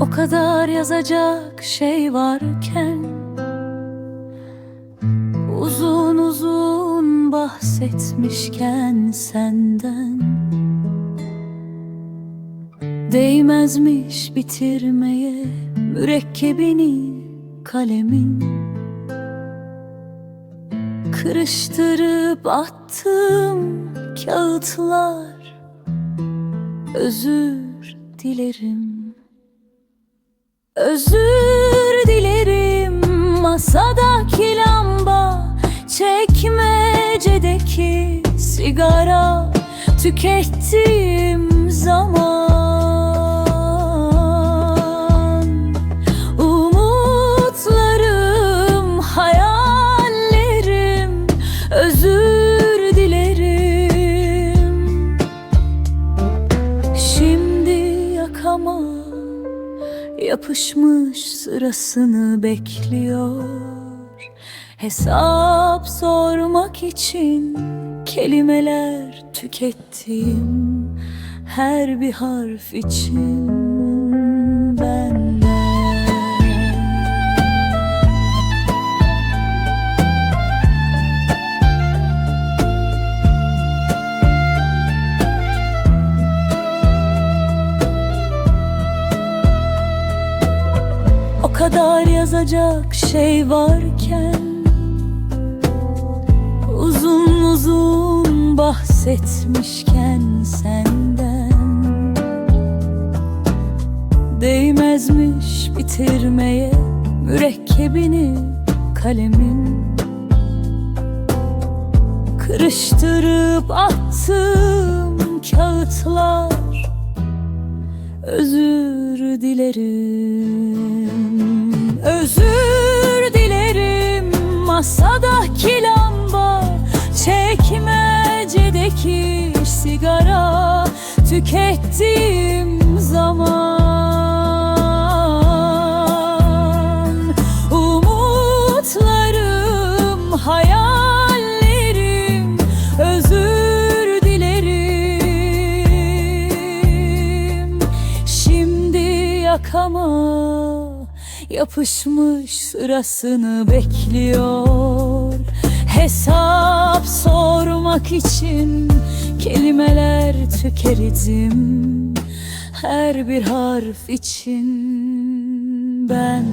O kadar yazacak şey varken Uzun uzun bahsetmişken senden Değmezmiş bitirmeye mürekkebini kalemin Kırıştırıp attım kağıtlar Özür dilerim Özür dilerim masadaki lamba Çekmecedeki sigara Tükettiğim zaman. Umutlarım, hayallerim Özür dilerim. Şimdi yakama yapışmış sırasını bekliyor. Hesap sormak için kelimeler tükettim Her bir harf için O kadar yazacak şey varken Uzun uzun bahsetmişken senden Değmezmiş bitirmeye mürekkebini kalemin Kırıştırıp attım kağıtlar Özür dilerim Tükettiğim zaman. Umutlarım, hayallerim Özür dilerim. Şimdi yakama yapışmış sırasını bekliyor. Hesap sormak için kelimeler tükerdim Her bir harf için ben